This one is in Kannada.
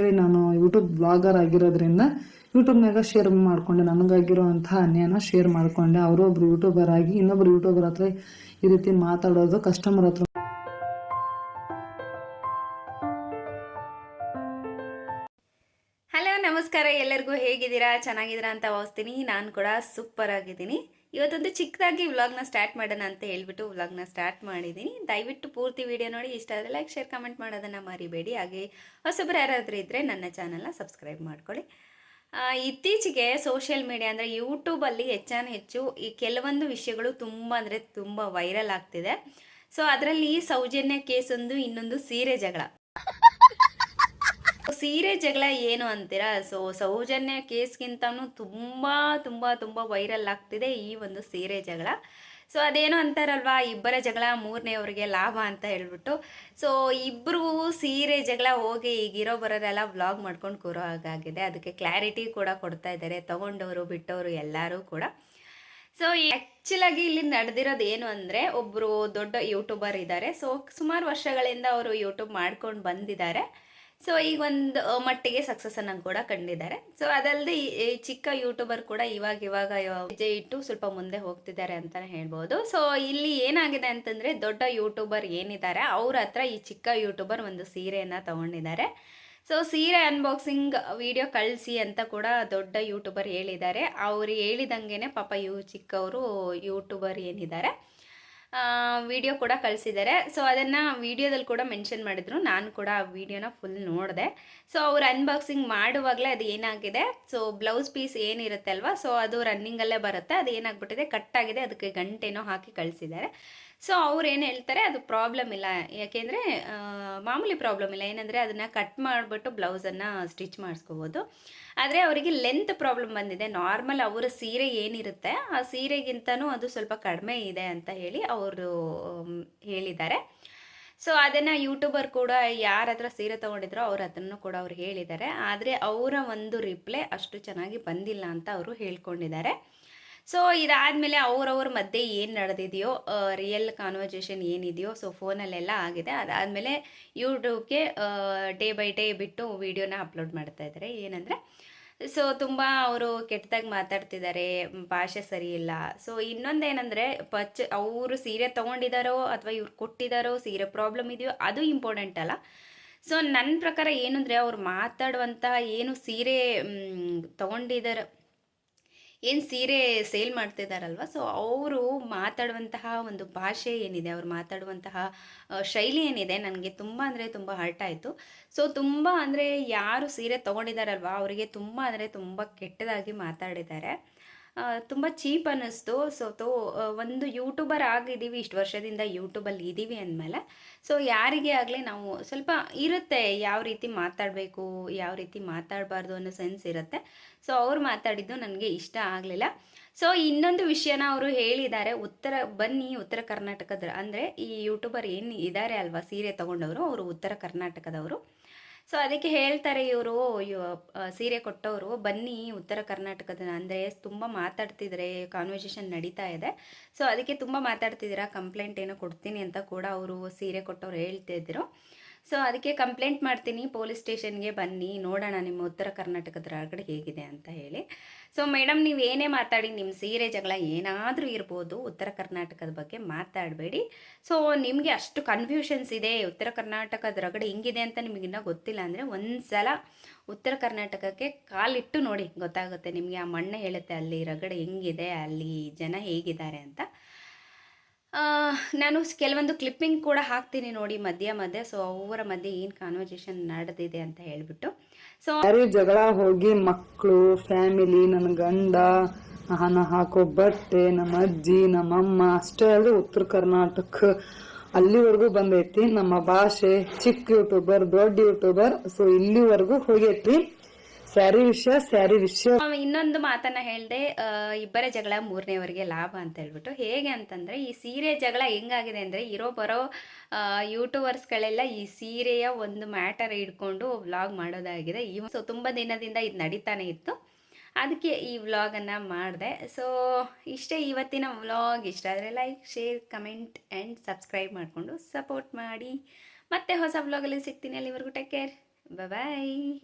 ಹೇಳಿ ನಾನು ಯೂಟ್ಯೂಬ್ ಬ್ಲಾಗರ್ ಆಗಿರೋದ್ರಿಂದ ಯೂಟ್ಯೂಬ್ನಾಗ ಶೇರ್ ಮಾಡ್ಕೊಂಡೆ. ನನಗಾಗಿರುವಂತಹ ಅನ್ಯಾಯನ ಶೇರ್ ಮಾಡ್ಕೊಂಡೆ. ಅವರು ಒಬ್ರು ಯೂಟ್ಯೂಬರ್ ಆಗಿ ಇನ್ನೊಬ್ರು ಯೂಟ್ಯೂಬರ್ ಹತ್ರ ಈ ರೀತಿ ಮಾತಾಡೋದು ಕಸ್ಟಮರ್ ಹತ್ರ ಹಲೋ ನಮಸ್ಕಾರ. ಎಲ್ಲರಿಗೂ ಹೇಗಿದ್ದೀರಾ? ಚೆನ್ನಾಗಿದ್ದೀರಾ ಅಂತ ಭಾವಿಸ್ತೀನಿ. ನಾನು ಕೂಡ ಸೂಪರ್ ಆಗಿದ್ದೀನಿ. ಇವತ್ತೊಂದು ಚಿಕ್ಕದಾಗಿ ವ್ಲಾಗ್ನ ಸ್ಟಾರ್ಟ್ ಮಾಡೋಣ ಅಂತ ಹೇಳ್ಬಿಟ್ಟು ವ್ಲಾಗ್ನ ಸ್ಟಾರ್ಟ್ ಮಾಡಿದ್ದೀನಿ. ದಯವಿಟ್ಟು ಪೂರ್ತಿ ವಿಡಿಯೋ ನೋಡಿ. ಇಷ್ಟ ಆದರೆ ಲೈಕ್ ಶೇರ್ ಕಮೆಂಟ್ ಮಾಡೋದನ್ನು ಮರಿಬೇಡಿ. ಹಾಗೆ ಹೊಸಬ್ರು ಯಾರಾದರೂ ಇದ್ದರೆ ನನ್ನ ಚಾನಲ್ನ ಸಬ್ಸ್ಕ್ರೈಬ್ ಮಾಡ್ಕೊಳ್ಳಿ. ಇತ್ತೀಚೆಗೆ ಸೋಷಿಯಲ್ ಮೀಡಿಯಾ ಅಂದರೆ ಯೂಟ್ಯೂಬಲ್ಲಿ ಹೆಚ್ಚಾನು ಹೆಚ್ಚು ಈ ಕೆಲವೊಂದು ವಿಷಯಗಳು ತುಂಬ ಅಂದರೆ ತುಂಬ ವೈರಲ್ ಆಗ್ತಿದೆ. ಸೊ ಅದರಲ್ಲಿ ಸೌಜನ್ಯ ಕೇಸ್ ಒಂದು, ಇನ್ನೊಂದು ಸೀರೆ ಜಗಳ. ಸೀರೆ ಜಗಳ ಏನು ಅಂತೀರಾ? ಸೊ ಸೌಜನ್ಯ ಕೇಸ್ಗಿಂತನೂ ತುಂಬ ತುಂಬ ತುಂಬ ವೈರಲ್ ಆಗ್ತಿದೆ ಈ ಒಂದು ಸೀರೆ ಜಗಳ. ಸೊ ಅದೇನು ಅಂತಾರಲ್ವಾ, ಇಬ್ಬರ ಜಗಳ ಮೂರನೇವ್ರಿಗೆ ಲಾಭ ಅಂತ ಹೇಳ್ಬಿಟ್ಟು. ಸೊ ಇಬ್ಬರು ಸೀರೆ ಜಗಳ ಹೋಗಿ ಈಗಿರೋ ಬರೋರೆಲ್ಲ ವ್ಲಾಗ್ ಮಾಡ್ಕೊಂಡು ಕೂರೋ ಹಾಗಾಗಿದೆ. ಅದಕ್ಕೆ ಕ್ಲಾರಿಟಿ ಕೂಡ ಕೊಡ್ತಾ ಇದ್ದಾರೆ, ತಗೊಂಡವರು, ಬಿಟ್ಟವರು ಎಲ್ಲರೂ ಕೂಡ. ಸೊ ಆ್ಯಕ್ಚುಲಾಗಿ ಇಲ್ಲಿ ನಡೆದಿರೋದು ಏನು ಅಂದರೆ ಒಬ್ಬರು ದೊಡ್ಡ ಯೂಟ್ಯೂಬರ್ ಇದ್ದಾರೆ. ಸೊ ಸುಮಾರು ವರ್ಷಗಳಿಂದ ಅವರು ಯೂಟ್ಯೂಬ್ ಮಾಡ್ಕೊಂಡು ಬಂದಿದ್ದಾರೆ. ಸೊ ಈಗ ಒಂದು ಮಟ್ಟಿಗೆ ಸಕ್ಸಸ್ಸನ್ನು ಕೂಡ ಕಂಡಿದ್ದಾರೆ. ಸೊ ಅದಲ್ಲದೆ ಈ ಚಿಕ್ಕ ಯೂಟ್ಯೂಬರ್ ಕೂಡ ಇವಾಗ ಇವಾಗ ಹೆಜ್ಜೆ ಇಟ್ಟು ಸ್ವಲ್ಪ ಮುಂದೆ ಹೋಗ್ತಿದ್ದಾರೆ ಅಂತಲೇ ಹೇಳ್ಬೋದು. ಸೊ ಇಲ್ಲಿ ಏನಾಗಿದೆ ಅಂತಂದರೆ, ದೊಡ್ಡ ಯೂಟ್ಯೂಬರ್ ಏನಿದ್ದಾರೆ, ಅವ್ರ ಹತ್ರ ಈ ಚಿಕ್ಕ ಯೂಟ್ಯೂಬರ್ ಒಂದು ಸೀರೆಯನ್ನು ತಗೊಂಡಿದ್ದಾರೆ. ಸೊ ಸೀರೆ ಅನ್ಬಾಕ್ಸಿಂಗ್ ವಿಡಿಯೋ ಕಳಿಸಿ ಅಂತ ಕೂಡ ದೊಡ್ಡ ಯೂಟ್ಯೂಬರ್ ಹೇಳಿದ್ದಾರೆ. ಅವ್ರು ಹೇಳಿದಂಗೆನೆ ಪಾಪ ಇವು ಚಿಕ್ಕವರು ಯೂಟ್ಯೂಬರ್ ಏನಿದ್ದಾರೆ. ವಿಡಿಯೋ ಕೂಡ ಕಳಿಸಿದ್ದಾರೆ ಸೊ ಅದನ್ನು ವಿಡಿಯೋದಲ್ಲಿ ಕೂಡ ಮೆನ್ಷನ್ ಮಾಡಿದ್ರು. ನಾನು ಕೂಡ ಆ ವಿಡಿಯೋನ ಫುಲ್ ನೋಡಿದೆ. ಸೊ ಅವ್ರು ಅನ್ಬಾಕ್ಸಿಂಗ್ ಮಾಡುವಾಗಲೇ ಅದು ಏನಾಗಿದೆ? ಸೊ ಬ್ಲೌಸ್ ಪೀಸ್ ಏನಿರುತ್ತೆ ಅಲ್ವಾ? ಸೊ ಅದು ರನ್ನಿಂಗಲ್ಲೇ ಬರುತ್ತೆ. ಅದು ಏನಾಗ್ಬಿಟ್ಟಿದೆ ಕಟ್ಟಾಗಿದೆ ಅದಕ್ಕೆ ಗಂಟೆನೋ ಹಾಕಿ ಕಳಿಸಿದ್ದಾರೆ ಸೊ ಅವ್ರು ಏನು ಹೇಳ್ತಾರೆ, ಅದು ಪ್ರಾಬ್ಲಮ್ ಇಲ್ಲ. ಯಾಕೆಂದರೆ ಮಾಮೂಲಿ ಪ್ರಾಬ್ಲಮ್ ಇಲ್ಲ. ಏನಂದರೆ, ಅದನ್ನು ಕಟ್ ಮಾಡಿಬಿಟ್ಟು ಬ್ಲೌಸನ್ನು ಸ್ಟಿಚ್ ಮಾಡಿಸ್ಕೋಬೋದು. ಆದರೆ ಅವರಿಗೆ ಲೆಂತ್ ಪ್ರಾಬ್ಲಮ್ ಬಂದಿದೆ. ನಾರ್ಮಲ್ ಅವರ ಸೀರೆ ಏನಿರುತ್ತೆ, ಆ ಸೀರೆಗಿಂತನೂ ಅದು ಸ್ವಲ್ಪ ಕಡಿಮೆ ಇದೆ ಅಂತ ಹೇಳಿ ಅವರು ಹೇಳಿದ್ದಾರೆ. ಸೊ ಅದನ್ನು ಯೂಟ್ಯೂಬರ್ ಕೂಡ ಯಾರ ಹತ್ರ ಸೀರೆ ತೊಗೊಂಡಿದ್ರೋ ಅವ್ರ ಹತ್ರನೂ ಕೂಡ ಅವ್ರು ಹೇಳಿದ್ದಾರೆ. ಆದರೆ ಅವರ ಒಂದು ರಿಪ್ಲೈ ಅಷ್ಟು ಚೆನ್ನಾಗಿ ಬಂದಿಲ್ಲ ಅಂತ ಅವರು ಹೇಳ್ಕೊಂಡಿದ್ದಾರೆ. ಸೊ ಇದಾದಮೇಲೆ ಅವ್ರವ್ರ ಮಧ್ಯೆ ಏನು ನಡೆದಿದೆಯೋ ರಿಯಲ್ ಕಾನ್ವರ್ಜೇಷನ್ ಏನಿದೆಯೋ ಸೊ ಫೋನಲ್ಲೆಲ್ಲ ಆಗಿದೆ. ಅದಾದಮೇಲೆ ಯೂಟ್ಯೂಬ್ಗೆ ಡೇ ಬೈ ಡೇ ಬಿಟ್ಟು ವೀಡಿಯೋನ ಅಪ್ಲೋಡ್ ಮಾಡ್ತಾ ಇದ್ದಾರೆ ಏನಂದರೆ ಸೊ ತುಂಬ ಅವರು ಕೆಟ್ಟದಾಗಿ ಮಾತಾಡ್ತಿದ್ದಾರೆ ಭಾಷೆ ಸರಿ ಇಲ್ಲ. ಸೊ ಇನ್ನೊಂದೇನೆಂದರೆ ಪಚ್, ಅವರು ಸೀರೆ ತೊಗೊಂಡಿದ್ದಾರೋ ಅಥವಾ ಇವ್ರು ಕೊಟ್ಟಿದ್ದಾರೋ ಸೀರೆ ಪ್ರಾಬ್ಲಮ್ ಇದೆಯೋ, ಅದು ಇಂಪಾರ್ಟೆಂಟ್ ಅಲ್ಲ. ಸೊ ನನ್ನ ಪ್ರಕಾರ ಏನಂದರೆ, ಅವ್ರು ಮಾತಾಡುವಂತಹ ಏನು ಸೀರೆ ತೊಗೊಂಡಿದ್ದಾರೆ ಏನು ಸೀರೆ ಸೇಲ್ ಮಾಡ್ತಿದ್ದಾರಲ್ವ ಸೊ ಅವರು ಮಾತಾಡುವಂತಹ ಒಂದು ಭಾಷೆ ಏನಿದೆ, ಅವ್ರು ಮಾತಾಡುವಂತಹ ಶೈಲಿ ಏನಿದೆ ನನಗೆ ತುಂಬ ಅಂದರೆ ತುಂಬ ಹರ್ಟ್ ಆಯಿತು. ಸೊ ತುಂಬ ಅಂದರೆ ಯಾರು ಸೀರೆ ತೊಗೊಂಡಿದ್ದಾರಲ್ವ ಅವರಿಗೆ ತುಂಬ ಅಂದರೆ ತುಂಬ ಕೆಟ್ಟದಾಗಿ ಮಾತಾಡಿದ್ದಾರೆ. ತುಂಬ ಚೀಪ್ ಅನ್ನಿಸ್ತು. ಸೊ ತೋ ಒಂದು ಯೂಟ್ಯೂಬರ್ ಆಗಿದ್ದೀವಿ, ಇಷ್ಟು ವರ್ಷದಿಂದ ಯೂಟ್ಯೂಬಲ್ಲಿ ಇದ್ದೀವಿ ಅಂದಮೇಲೆ. ಸೊ ಯಾರಿಗೆ ಆಗಲಿ ನಾವು ಸ್ವಲ್ಪ ಇರುತ್ತೆ ಯಾವ ರೀತಿ ಮಾತಾಡಬೇಕು, ಯಾವ ರೀತಿ ಮಾತಾಡಬಾರ್ದು ಅನ್ನೋ ಸೆನ್ಸ್ ಇರುತ್ತೆ. ಸೊ ಅವ್ರು ಮಾತಾಡಿದ್ದು ನನಗೆ ಇಷ್ಟ ಆಗಲಿಲ್ಲ. ಸೊ ಇನ್ನೊಂದು ವಿಷಯನ ಅವರು ಹೇಳಿದ್ದಾರೆ. ಉತ್ತರ, ಬನ್ನಿ ಉತ್ತರ ಕರ್ನಾಟಕದ, ಅಂದರೆ ಈ ಯೂಟ್ಯೂಬರ್ ಏನು ಇದ್ದಾರೆ ಅಲ್ವಾ, ಸೀರೆ ತೊಗೊಂಡವರು, ಅವರು ಉತ್ತರ ಕರ್ನಾಟಕದವರು. ಸೊ ಅದಕ್ಕೆ ಹೇಳ್ತಾರೆ ಇವರು ಸೀರೆ ಕೊಟ್ಟವರು, ಬನ್ನಿ ಉತ್ತರ ಕರ್ನಾಟಕದ ಅಂದರೆ ತುಂಬ ಮಾತಾಡ್ತಿದ್ರೆ ಕಾನ್ವರ್ಸೇಷನ್ ನಡೀತಾ ಇದೆ. ಸೊ ಅದಕ್ಕೆ ತುಂಬ ಮಾತಾಡ್ತಿದ್ದೀರಾ ಕಂಪ್ಲೇಂಟ್ ಏನೋ ಕೊಡ್ತೀನಿ ಅಂತ ಕೂಡ ಅವರು ಸೀರೆ ಕೊಟ್ಟವ್ರು ಹೇಳ್ತಿದ್ರು. ಸೊ ಅದಕ್ಕೆ ಕಂಪ್ಲೇಂಟ್ ಮಾಡ್ತೀನಿ ಪೊಲೀಸ್ ಸ್ಟೇಷನ್ಗೆ ಬನ್ನಿ, ನೋಡೋಣ ನಿಮ್ಮ ಉತ್ತರ ಕರ್ನಾಟಕದ ಒಳಗಡೆ ಹೇಗಿದೆ ಅಂತ ಹೇಳಿ. ಸೊ ಮೇಡಮ್ ನೀವು ಏನೇ ಮಾತಾಡಿ ನಿಮ್ಮ ಸೀರೆ ಜಗಳ ಏನಾದರೂ ಇರ್ಬೋದು, ಉತ್ತರ ಕರ್ನಾಟಕದ ಬಗ್ಗೆ ಮಾತಾಡಬೇಡಿ. ಸೊ ನಿಮಗೆ ಅಷ್ಟು ಕನ್ಫ್ಯೂಷನ್ಸ್ ಇದೆ, ಉತ್ತರ ಕರ್ನಾಟಕದ ರಗಡೆ ಹಿಂಗಿದೆ ಅಂತ ನಿಮಗಿನ್ನ ಗೊತ್ತಿಲ್ಲ ಅಂದರೆ ಒಂದು ಸಲ ಉತ್ತರ ಕರ್ನಾಟಕಕ್ಕೆ ಕಾಲಿಟ್ಟು ನೋಡಿ, ಗೊತ್ತಾಗುತ್ತೆ ನಿಮಗೆ ಆ ಮಣ್ಣೆ ಹೇಳುತ್ತೆ, ಅಲ್ಲಿ ರಗಡೆ ಹೆಂಗಿದೆ, ಅಲ್ಲಿ ಜನ ಹೇಗಿದ್ದಾರೆ ಅಂತ. ನಾನು ಕೆಲವೊಂದು ಕ್ಲಿಪ್ಪಿಂಗ್ ಕೂಡ ಹಾಕ್ತೀನಿ ನೋಡಿ ಮಧ್ಯ ಮಧ್ಯೆ. ಸೊ ಅವರ ಮಧ್ಯೆ ಏನು ಕಾನ್ವರ್ಸೇಷನ್ ನಡೆದಿದೆ ಅಂತ ಹೇಳ್ಬಿಟ್ಟು. ಸೊ ಯಾರು ಜಗಳ ಹೋಗಿ ಮಕ್ಕಳು ಫ್ಯಾಮಿಲಿ ನನ್ನ ಗಂಡ, ನಾನು ಹಾಕೋ ಬಟ್ಟೆ, ನಮ್ಮ ಅಜ್ಜಿ, ನಮ್ಮಮ್ಮ, ಅಷ್ಟೇ ಅಲ್ಲದೆ ಉತ್ತರ ಕರ್ನಾಟಕ. ಅಲ್ಲಿವರೆಗೂ ಬಂದೈತಿ ನಮ್ಮ ಭಾಷೆ. ಚಿಕ್ಕ ಯೂಟ್ಯೂಬರ್ ದೊಡ್ಡ ಯೂಟ್ಯೂಬರ್ ಸೊ ಇಲ್ಲಿವರೆಗೂ ಹೋಗೈತಿ ಸ್ಯಾರಿ ವಿಷಯ, ಸರಿ ವಿಷಯ. ಇನ್ನೊಂದು ಮಾತನ್ನ ಹೇಳ್ದೆ ಇಬ್ಬರ ಜಗಳ ಮೂರನೇವರಿಗೆ ಲಾಭ ಅಂತ ಹೇಳ್ಬಿಟ್ಟು. ಹೇಗೆ ಅಂತಂದ್ರೆ, ಈ ಸೀರೆ ಜಗಳ ಹೆಂಗಾಗಿದೆ ಅಂದ್ರೆ, ಇರೋ ಬರೋ ಯೂಟ್ಯೂಬರ್ಸ್ಗಳೆಲ್ಲ ಈ ಸೀರೆಯ ಒಂದು ಮ್ಯಾಟರ್ ಹಿಡ್ಕೊಂಡು ವ್ಲಾಗ್ ಮಾಡೋದಾಗಿದೆ. ಈ ಸೊ, ತುಂಬ ದಿನದಿಂದ ಇದು ನಡೀತಾನೆ ಇತ್ತು. ಅದಕ್ಕೆ ಈ ವ್ಲಾಗನ್ನು ಮಾಡಿದೆ. ಸೊ, ಇಷ್ಟೇ ಇವತ್ತಿನ ವ್ಲಾಗ್. ಇಷ್ಟ ಆದರೆ like, share, comment and subscribe ಮಾಡಿಕೊಂಡು ಸಪೋರ್ಟ್ ಮಾಡಿ. ಮತ್ತೆ ಹೊಸ ವ್ಲಾಗಲ್ಲಿ ಸಿಗ್ತೀನಿ ಅಲ್ಲಿವರೆಗೂ. Take care. ಬಾಯ್